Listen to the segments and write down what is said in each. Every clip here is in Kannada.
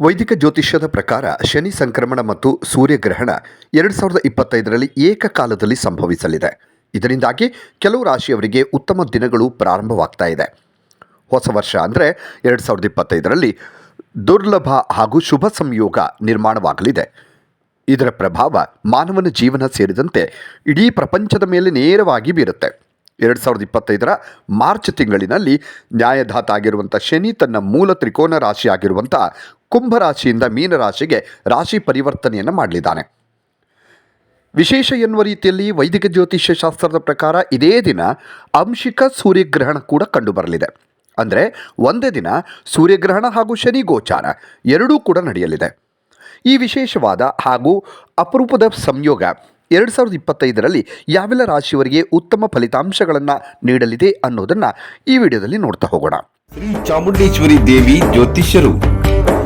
ವೈದಿಕ ಜ್ಯೋತಿಷ್ಯದ ಪ್ರಕಾರ ಶನಿ ಸಂಕ್ರಮಣ ಮತ್ತು ಸೂರ್ಯಗ್ರಹಣ ಎರಡು ಸಾವಿರದ ಇಪ್ಪತ್ತೈದರಲ್ಲಿ ಏಕಕಾಲದಲ್ಲಿ ಸಂಭವಿಸಲಿದೆ. ಇದರಿಂದಾಗಿ ಕೆಲವು ರಾಶಿಯವರಿಗೆ ಉತ್ತಮ ದಿನಗಳು ಪ್ರಾರಂಭವಾಗ್ತಾ ಇದೆ. ಹೊಸ ವರ್ಷ ಅಂದರೆ ಎರಡು ಸಾವಿರದ ಇಪ್ಪತ್ತೈದರಲ್ಲಿ ದುರ್ಲಭ ಹಾಗೂ ಶುಭ ಸಂಯೋಗ ನಿರ್ಮಾಣವಾಗಲಿದೆ. ಇದರ ಪ್ರಭಾವ ಮಾನವನ ಜೀವನ ಸೇರಿದಂತೆ ಇಡೀ ಪ್ರಪಂಚದ ಮೇಲೆ ನೇರವಾಗಿ ಬೀರುತ್ತೆ. ಎರಡು ಸಾವಿರದ ಇಪ್ಪತ್ತೈದರ ಮಾರ್ಚ್ ತಿಂಗಳಿನಲ್ಲಿ ನ್ಯಾಯಧಾತ ಆಗಿರುವಂಥ ಶನಿ ತನ್ನ ಮೂಲ ತ್ರಿಕೋನ ರಾಶಿ ಆಗಿರುವಂಥ ಕುಂಭರಾಶಿಯಿಂದ ಮೀನರಾಶಿಗೆ ರಾಶಿ ಪರಿವರ್ತನೆಯನ್ನು ಮಾಡಲಿದ್ದಾನೆ. ವಿಶೇಷ ಎನ್ನುವ ರೀತಿಯಲ್ಲಿ ವೈದಿಕ ಜ್ಯೋತಿಷ್ಯ ಶಾಸ್ತ್ರದ ಪ್ರಕಾರ ಇದೇ ದಿನ ಅಂಶಿಕ ಸೂರ್ಯಗ್ರಹಣ ಕೂಡ ಕಂಡುಬರಲಿದೆ. ಅಂದರೆ ಒಂದೇ ದಿನ ಸೂರ್ಯಗ್ರಹಣ ಹಾಗೂ ಶನಿ ಗೋಚಾರ ಎರಡೂ ಕೂಡ ನಡೆಯಲಿದೆ. ಈ ವಿಶೇಷವಾದ ಹಾಗೂ ಅಪರೂಪದ ಸಂಯೋಗ ಎರಡು ಸಾವಿರದ ಇಪ್ಪತ್ತೈದರಲ್ಲಿ ಯಾವೆಲ್ಲ ರಾಶಿಯವರಿಗೆ ಉತ್ತಮ ಫಲಿತಾಂಶಗಳನ್ನು ನೀಡಲಿದೆ ಅನ್ನೋದನ್ನು ಈ ವಿಡಿಯೋದಲ್ಲಿ ನೋಡ್ತಾ ಹೋಗೋಣ. ಶ್ರೀ ಚಾಮುಂಡೇಶ್ವರಿ ದೇವಿ ಜ್ಯೋತಿಷ್ಯರು.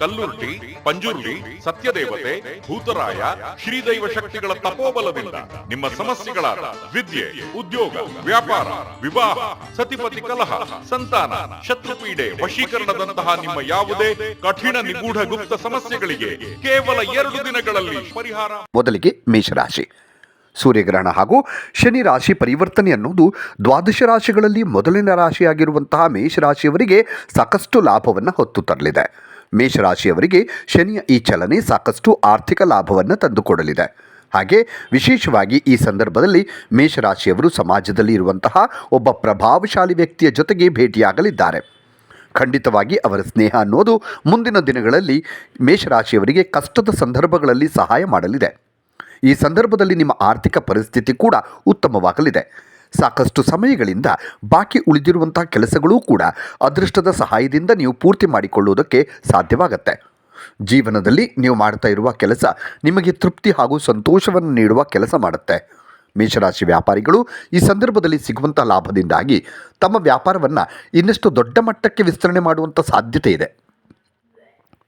ಕಲ್ಲುರ್ಟಿ ಪಂಜುರ್ಲಿ ಸತ್ಯದೇವತೆ, ಭೂತರಾಯ, ಶ್ರೀದೈವ ಶಕ್ತಿಗಳ ತಪೋಬಲದಿಂದ ನಿಮ್ಮ ಸಮಸ್ಯೆಗಳಾದ ವಿದ್ಯೆ, ಉದ್ಯೋಗ, ವ್ಯಾಪಾರ, ವಿವಾಹ, ಸತಿಪತಿ ಕಲಹ, ಸಂತಾನ, ಶತ್ರುಪೀಡೆ ವಶೀಕರಣದಂತಹ ನಿಮ್ಮ ಯಾವುದೇ ಕಠಿಣ ನಿಗೂಢ ಗುಪ್ತ ಸಮಸ್ಯೆಗಳಿಗೆ ಕೇವಲ ಎರಡು ದಿನಗಳಲ್ಲಿ ಪರಿಹಾರ. ಮೊದಲಿಗೆ ಮೇಷರಾಶಿ. ಸೂರ್ಯಗ್ರಹಣ ಹಾಗೂ ಶನಿ ರಾಶಿ ಪರಿವರ್ತನೆ ಅನ್ನೋದು ದ್ವಾದಶ ರಾಶಿಗಳಲ್ಲಿ ಮೊದಲನೇ ರಾಶಿಯಾಗಿರುವಂತಹ ಮೇಷರಾಶಿಯವರಿಗೆ ಸಾಕಷ್ಟು ಲಾಭವನ್ನು ಹೊತ್ತು ತರಲಿದೆ. ಮೇಷರಾಶಿಯವರಿಗೆ ಶನಿಯ ಈ ಚಲನೆ ಸಾಕಷ್ಟು ಆರ್ಥಿಕ ಲಾಭವನ್ನು ತಂದುಕೊಡಲಿದೆ. ಹಾಗೆ ವಿಶೇಷವಾಗಿ ಈ ಸಂದರ್ಭದಲ್ಲಿ ಮೇಷರಾಶಿಯವರು ಸಮಾಜದಲ್ಲಿ ಇರುವಂತಹ ಒಬ್ಬ ಪ್ರಭಾವಶಾಲಿ ವ್ಯಕ್ತಿಯ ಜೊತೆಗೆ ಭೇಟಿಯಾಗಲಿದ್ದಾರೆ. ಖಂಡಿತವಾಗಿ ಅವರ ಸ್ನೇಹ ಅನ್ನೋದು ಮುಂದಿನ ದಿನಗಳಲ್ಲಿ ಮೇಷರಾಶಿಯವರಿಗೆ ಕಷ್ಟದ ಸಂದರ್ಭಗಳಲ್ಲಿ ಸಹಾಯ ಮಾಡಲಿದೆ. ಈ ಸಂದರ್ಭದಲ್ಲಿ ನಿಮ್ಮ ಆರ್ಥಿಕ ಪರಿಸ್ಥಿತಿ ಕೂಡ ಉತ್ತಮವಾಗಲಿದೆ. ಸಾಕಷ್ಟು ಸಮಯಗಳಿಂದ ಬಾಕಿ ಉಳಿದಿರುವಂತಹ ಕೆಲಸಗಳೂ ಕೂಡ ಅದೃಷ್ಟದ ಸಹಾಯದಿಂದ ನೀವು ಪೂರ್ತಿ ಮಾಡಿಕೊಳ್ಳುವುದಕ್ಕೆ ಸಾಧ್ಯವಾಗತ್ತೆ. ಜೀವನದಲ್ಲಿ ನೀವು ಮಾಡ್ತಾ ಇರುವ ಕೆಲಸ ನಿಮಗೆ ತೃಪ್ತಿ ಹಾಗೂ ಸಂತೋಷವನ್ನು ನೀಡುವ ಕೆಲಸ ಮಾಡುತ್ತೆ. ಮೇಷರಾಶಿ ವ್ಯಾಪಾರಿಗಳು ಈ ಸಂದರ್ಭದಲ್ಲಿ ಸಿಗುವಂಥ ಲಾಭದಿಂದಾಗಿ ತಮ್ಮ ವ್ಯಾಪಾರವನ್ನು ಇನ್ನಷ್ಟು ದೊಡ್ಡ ಮಟ್ಟಕ್ಕೆ ವಿಸ್ತರಣೆ ಮಾಡುವಂಥ ಸಾಧ್ಯತೆ ಇದೆ.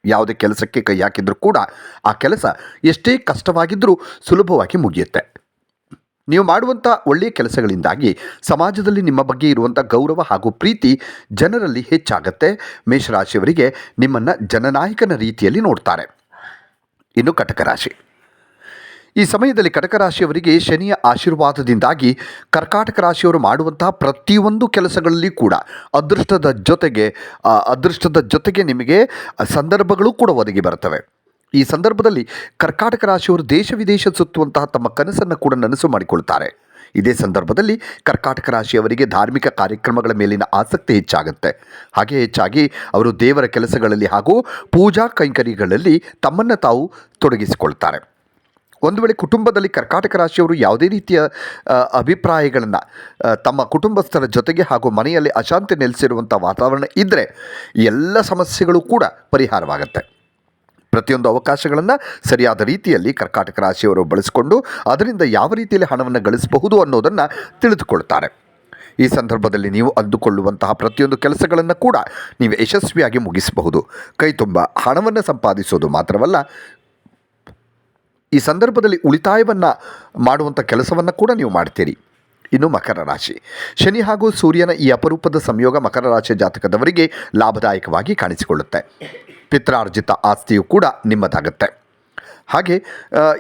ಯಾವುದೇ ಕೆಲಸಕ್ಕೆ ಕೈ ಹಾಕಿದರೂ ಕೂಡ ಆ ಕೆಲಸ ಎಷ್ಟೇ ಕಷ್ಟವಾಗಿದ್ದರೂ ಸುಲಭವಾಗಿ ಮುಗಿಯುತ್ತೆ. ನೀವು ಮಾಡುವಂಥ ಒಳ್ಳೆಯ ಕೆಲಸಗಳಿಂದಾಗಿ ಸಮಾಜದಲ್ಲಿ ನಿಮ್ಮ ಬಗ್ಗೆ ಇರುವಂಥ ಗೌರವ ಹಾಗೂ ಪ್ರೀತಿ ಜನರಲ್ಲಿ ಹೆಚ್ಚಾಗತ್ತೆ. ಮೇಷರಾಶಿಯವರಿಗೆ ನಿಮ್ಮನ್ನು ಜನನಾಯಕನ ರೀತಿಯಲ್ಲಿ ನೋಡ್ತಾರೆ. ಇನ್ನು ಕಟಕ ರಾಶಿ. ಈ ಸಮಯದಲ್ಲಿ ಕಟಕ ರಾಶಿಯವರಿಗೆ ಶನಿಯ ಆಶೀರ್ವಾದದಿಂದಾಗಿ ಕರ್ಕಾಟಕ ರಾಶಿಯವರು ಮಾಡುವಂತಹ ಪ್ರತಿಯೊಂದು ಕೆಲಸಗಳಲ್ಲಿ ಕೂಡ ಅದೃಷ್ಟದ ಜೊತೆಗೆ ಅದೃಷ್ಟದ ಜೊತೆಗೆ ನಿಮಗೆ ಸಂದರ್ಭಗಳು ಕೂಡ ಒದಗಿ ಬರ್ತವೆ ಈ ಸಂದರ್ಭದಲ್ಲಿ ಕರ್ಕಾಟಕ ರಾಶಿಯವರು ದೇಶ ವಿದೇಶ ಸುತ್ತುವಂತಹ ತಮ್ಮ ಕನಸನ್ನು ಕೂಡ ನನಸು ಮಾಡಿಕೊಳ್ತಾರೆ. ಇದೇ ಸಂದರ್ಭದಲ್ಲಿ ಕರ್ಕಾಟಕ ರಾಶಿಯವರಿಗೆ ಧಾರ್ಮಿಕ ಕಾರ್ಯಕ್ರಮಗಳ ಮೇಲಿನ ಆಸಕ್ತಿ ಹೆಚ್ಚಾಗುತ್ತೆ. ಹಾಗೆ ಹೆಚ್ಚಾಗಿ ಅವರು ದೇವರ ಕೆಲಸಗಳಲ್ಲಿ ಹಾಗೂ ಪೂಜಾ ಕೈಂಕರ್ಯಗಳಲ್ಲಿ ತಮ್ಮನ್ನು ತಾವು ತೊಡಗಿಸಿಕೊಳ್ತಾರೆ. ಒಂದು ವೇಳೆ ಕುಟುಂಬದಲ್ಲಿ ಕರ್ಕಾಟಕ ರಾಶಿಯವರು ಯಾವುದೇ ರೀತಿಯ ಅಭಿಪ್ರಾಯಗಳನ್ನು ತಮ್ಮ ಕುಟುಂಬಸ್ಥರ ಜೊತೆಗೆ ಹಾಗೂ ಮನೆಯಲ್ಲಿ ಅಶಾಂತಿ ನೆಲೆಸಿರುವಂಥ ವಾತಾವರಣ ಇದ್ದರೆ ಎಲ್ಲ ಸಮಸ್ಯೆಗಳು ಕೂಡ ಪರಿಹಾರವಾಗುತ್ತೆ. ಪ್ರತಿಯೊಂದು ಅವಕಾಶಗಳನ್ನು ಸರಿಯಾದ ರೀತಿಯಲ್ಲಿ ಕರ್ಕಾಟಕ ರಾಶಿಯವರು ಬಳಸಿಕೊಂಡು ಅದರಿಂದ ಯಾವ ರೀತಿಯಲ್ಲಿ ಹಣವನ್ನು ಗಳಿಸಬಹುದು ಅನ್ನೋದನ್ನು ತಿಳಿದುಕೊಳ್ತಾರೆ. ಈ ಸಂದರ್ಭದಲ್ಲಿ ನೀವು ಅಂದುಕೊಳ್ಳುವಂತಹ ಪ್ರತಿಯೊಂದು ಕೆಲಸಗಳನ್ನು ಕೂಡ ನೀವು ಯಶಸ್ವಿಯಾಗಿ ಮುಗಿಸಬಹುದು. ಕೈ ತುಂಬ ಹಣವನ್ನು ಸಂಪಾದಿಸೋದು ಮಾತ್ರವಲ್ಲ, ಈ ಸಂದರ್ಭದಲ್ಲಿ ಉಳಿತಾಯವನ್ನು ಮಾಡುವಂಥ ಕೆಲಸವನ್ನು ಕೂಡ ನೀವು ಮಾಡ್ತೀರಿ. ಇನ್ನು ಮಕರ ರಾಶಿ. ಶನಿ ಹಾಗೂ ಸೂರ್ಯನ ಈ ಅಪರೂಪದ ಸಂಯೋಗ ಮಕರ ರಾಶಿಯ ಜಾತಕದವರಿಗೆ ಲಾಭದಾಯಕವಾಗಿ ಕಾಣಿಸಿಕೊಳ್ಳುತ್ತೆ. ಪಿತ್ರಾರ್ಜಿತ ಆಸ್ತಿಯು ಕೂಡ ನಿಮ್ಮದಾಗುತ್ತೆ. ಹಾಗೆ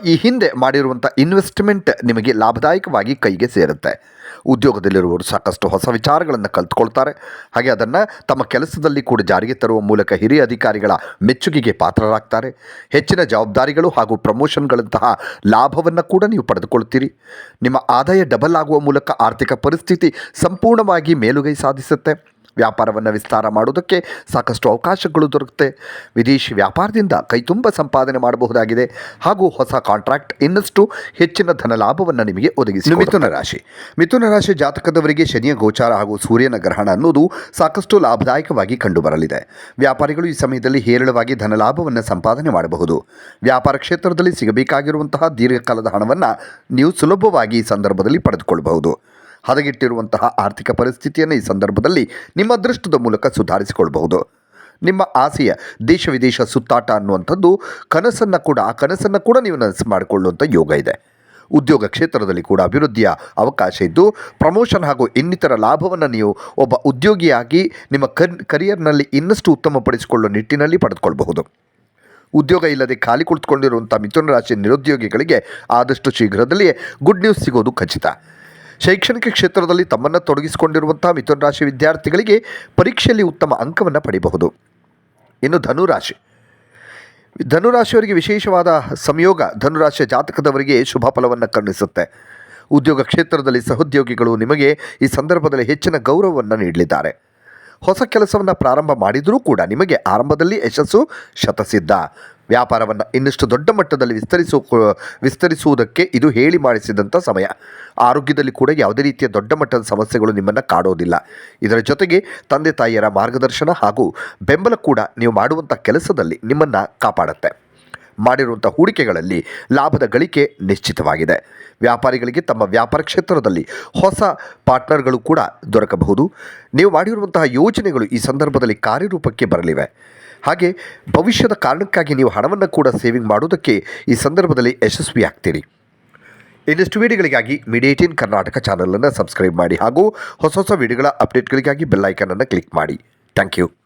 ಈ ಹಿಂದೆ ಮಾಡಿರುವಂಥ ಇನ್ವೆಸ್ಟ್ಮೆಂಟ್ ನಿಮಗೆ ಲಾಭದಾಯಕವಾಗಿ ಕೈಗೆ ಸೇರುತ್ತೆ. ಉದ್ಯೋಗದಲ್ಲಿರುವವರು ಸಾಕಷ್ಟು ಹೊಸ ವಿಚಾರಗಳನ್ನು ಕಲ್ತ್ಕೊಳ್ತಾರೆ. ಹಾಗೆ ಅದನ್ನು ತಮ್ಮ ಕೆಲಸದಲ್ಲಿ ಕೂಡ ಜಾರಿಗೆ ತರುವ ಮೂಲಕ ಹಿರಿಯ ಅಧಿಕಾರಿಗಳ ಮೆಚ್ಚುಗೆಗೆ ಪಾತ್ರರಾಗ್ತಾರೆ. ಹೆಚ್ಚಿನ ಜವಾಬ್ದಾರಿಗಳು ಹಾಗೂ ಪ್ರಮೋಷನ್ಗಳಂತಹ ಲಾಭವನ್ನು ಕೂಡ ನೀವು ಪಡೆದುಕೊಳ್ತೀರಿ. ನಿಮ್ಮ ಆದಾಯ ಡಬಲ್ ಆಗುವ ಮೂಲಕ ಆರ್ಥಿಕ ಪರಿಸ್ಥಿತಿ ಸಂಪೂರ್ಣವಾಗಿ ಮೇಲುಗೈ ಸಾಧಿಸುತ್ತೆ. ವ್ಯಾಪಾರವನ್ನು ವಿಸ್ತಾರ ಮಾಡುವುದಕ್ಕೆ ಸಾಕಷ್ಟು ಅವಕಾಶಗಳು ದೊರಕುತ್ತೆ. ವಿದೇಶಿ ವ್ಯಾಪಾರದಿಂದ ಕೈತುಂಬ ಸಂಪಾದನೆ ಮಾಡಬಹುದಾಗಿದೆ. ಹಾಗೂ ಹೊಸ ಕಾಂಟ್ರಾಕ್ಟ್ ಇನ್ನಷ್ಟು ಹೆಚ್ಚಿನ ಧನ ಲಾಭವನ್ನು ನಿಮಗೆ ಒದಗಿಸಿ ಮಿಥುನ ರಾಶಿ. ಮಿಥುನ ರಾಶಿ ಜಾತಕದವರಿಗೆ ಶನಿಯ ಗೋಚಾರ ಹಾಗೂ ಸೂರ್ಯನ ಗ್ರಹಣ ಅನ್ನೋದು ಸಾಕಷ್ಟು ಲಾಭದಾಯಕವಾಗಿ ಕಂಡುಬರಲಿದೆ. ವ್ಯಾಪಾರಿಗಳು ಈ ಸಮಯದಲ್ಲಿ ಹೇರಳವಾಗಿ ಧನ ಲಾಭವನ್ನು ಸಂಪಾದನೆ ಮಾಡಬಹುದು. ವ್ಯಾಪಾರ ಕ್ಷೇತ್ರದಲ್ಲಿ ಸಿಗಬೇಕಾಗಿರುವಂತಹ ದೀರ್ಘಕಾಲದ ಹಣವನ್ನು ನೀವು ಸುಲಭವಾಗಿ ಈ ಸಂದರ್ಭದಲ್ಲಿ ಪಡೆದುಕೊಳ್ಳಬಹುದು ಹದಗೆಟ್ಟಿರುವಂತಹ ಆರ್ಥಿಕ ಪರಿಸ್ಥಿತಿಯನ್ನು ಈ ಸಂದರ್ಭದಲ್ಲಿ ನಿಮ್ಮ ದೃಷ್ಟದ ಮೂಲಕ ಸುಧಾರಿಸಿಕೊಳ್ಳಬಹುದು ನಿಮ್ಮ ಆಸೆಯ ದೇಶ ವಿದೇಶ ಸುತ್ತಾಟ ಅನ್ನುವಂಥದ್ದು ಕನಸನ್ನು ಕೂಡ, ಆ ಕನಸನ್ನು ಕೂಡ ನೀವು ನನಸು ಮಾಡಿಕೊಳ್ಳುವಂಥ ಯೋಗ ಇದೆ. ಉದ್ಯೋಗ ಕ್ಷೇತ್ರದಲ್ಲಿ ಕೂಡ ಅಭಿವೃದ್ಧಿಯ ಅವಕಾಶ ಇದ್ದು, ಪ್ರಮೋಷನ್ ಹಾಗೂ ಇನ್ನಿತರ ಲಾಭವನ್ನು ನೀವು ಒಬ್ಬ ಉದ್ಯೋಗಿಯಾಗಿ ನಿಮ್ಮ ಕನ್ ಕರಿಯರ್ನಲ್ಲಿ ಇನ್ನಷ್ಟು ಉತ್ತಮಪಡಿಸಿಕೊಳ್ಳುವ ನಿಟ್ಟಿನಲ್ಲಿ ಪಡೆದುಕೊಳ್ಳಬಹುದು ಉದ್ಯೋಗ ಇಲ್ಲದೆ ಖಾಲಿ ಕುಳಿತುಕೊಂಡಿರುವಂಥ ಮಿಥುನ ರಾಶಿ ನಿರುದ್ಯೋಗಿಗಳಿಗೆ ಆದಷ್ಟು ಶೀಘ್ರದಲ್ಲಿಯೇ ಗುಡ್ ನ್ಯೂಸ್ ಸಿಗೋದು ಖಚಿತ. ಶೈಕ್ಷಣಿಕ ಕ್ಷೇತ್ರದಲ್ಲಿ ತಮ್ಮನ್ನು ತೊಡಗಿಸಿಕೊಂಡಿರುವಂತಹ ಮಿಥುನ ರಾಶಿ ವಿದ್ಯಾರ್ಥಿಗಳಿಗೆ ಪರೀಕ್ಷೆಯಲ್ಲಿ ಉತ್ತಮ ಅಂಕವನ್ನು ಪಡೆಯಬಹುದು ಇನ್ನು ಧನುರಾಶಿ. ಧನುರಾಶಿಯವರಿಗೆ ವಿಶೇಷವಾದ ಸಂಯೋಗ ಧನುರಾಶಿಯ ಜಾತಕದವರಿಗೆ ಶುಭ ಫಲವನ್ನು ಕರುಣಿಸುತ್ತೆ. ಉದ್ಯೋಗ ಕ್ಷೇತ್ರದಲ್ಲಿ ಸಹೋದ್ಯೋಗಿಗಳು ನಿಮಗೆ ಈ ಸಂದರ್ಭದಲ್ಲಿ ಹೆಚ್ಚಿನ ಗೌರವವನ್ನು ನೀಡಲಿದ್ದಾರೆ. ಹೊಸ ಕೆಲಸವನ್ನು ಪ್ರಾರಂಭ ಮಾಡಿದರೂ ಕೂಡ ನಿಮಗೆ ಆರಂಭದಲ್ಲಿ ಯಶಸ್ಸು ಶತಸಿದ್ಧ. ವ್ಯಾಪಾರವನ್ನು ಇನ್ನಷ್ಟು ದೊಡ್ಡ ಮಟ್ಟದಲ್ಲಿ ವಿಸ್ತರಿಸು, ವಿಸ್ತರಿಸುವುದಕ್ಕೆ ಇದು ಹೇಳಿ ಮಾಡಿಸಿದಂಥ ಸಮಯ. ಆರೋಗ್ಯದಲ್ಲಿ ಕೂಡ ಯಾವುದೇ ರೀತಿಯ ದೊಡ್ಡ ಮಟ್ಟದ ಸಮಸ್ಯೆಗಳು ನಿಮ್ಮನ್ನು ಕಾಡೋದಿಲ್ಲ. ಇದರ ಜೊತೆಗೆ ತಂದೆ ತಾಯಿಯರ ಮಾರ್ಗದರ್ಶನ ಹಾಗೂ ಬೆಂಬಲ ಕೂಡ ನೀವು ಮಾಡುವಂಥ ಕೆಲಸದಲ್ಲಿ ನಿಮ್ಮನ್ನು ಕಾಪಾಡುತ್ತೆ. ಮಾಡಿರುವಂಥ ಹೂಡಿಕೆಗಳಲ್ಲಿ ಲಾಭದ ಗಳಿಕೆ ನಿಶ್ಚಿತವಾಗಿದೆ. ವ್ಯಾಪಾರಿಗಳಿಗೆ ತಮ್ಮ ವ್ಯಾಪಾರ ಕ್ಷೇತ್ರದಲ್ಲಿ ಹೊಸ ಪಾರ್ಟ್ನರ್ಗಳು ಕೂಡ ದೊರಕಬಹುದು. ನೀವು ಮಾಡಿರುವಂತಹ ಯೋಜನೆಗಳು ಈ ಸಂದರ್ಭದಲ್ಲಿ ಕಾರ್ಯರೂಪಕ್ಕೆ ಬರಲಿವೆ. ಹಾಗೆ ಭವಿಷ್ಯದ ಕಾರಣಕ್ಕಾಗಿ ನೀವು ಹಣವನ್ನು ಕೂಡ ಸೇವಿಂಗ್ ಮಾಡುವುದಕ್ಕೆ ಈ ಸಂದರ್ಭದಲ್ಲಿ ಯಶಸ್ವಿಯಾಗ್ತೀರಿ ಇನ್ನಷ್ಟು ವಿಡಿಯೋಗಳಿಗಾಗಿ ಮಿಡಿಯೇಟಿನ್ ಕರ್ನಾಟಕ ಚಾನಲನ್ನು ಸಬ್ಸ್ಕ್ರೈಬ್ ಮಾಡಿ ಹಾಗೂ ಹೊಸ ಹೊಸ ವಿಡಿಯೋಗಳ ಅಪ್ಡೇಟ್ಗಳಿಗಾಗಿ ಬೆಲ್ಲೈಕನನ್ನು ಕ್ಲಿಕ್ ಮಾಡಿ. Thank you.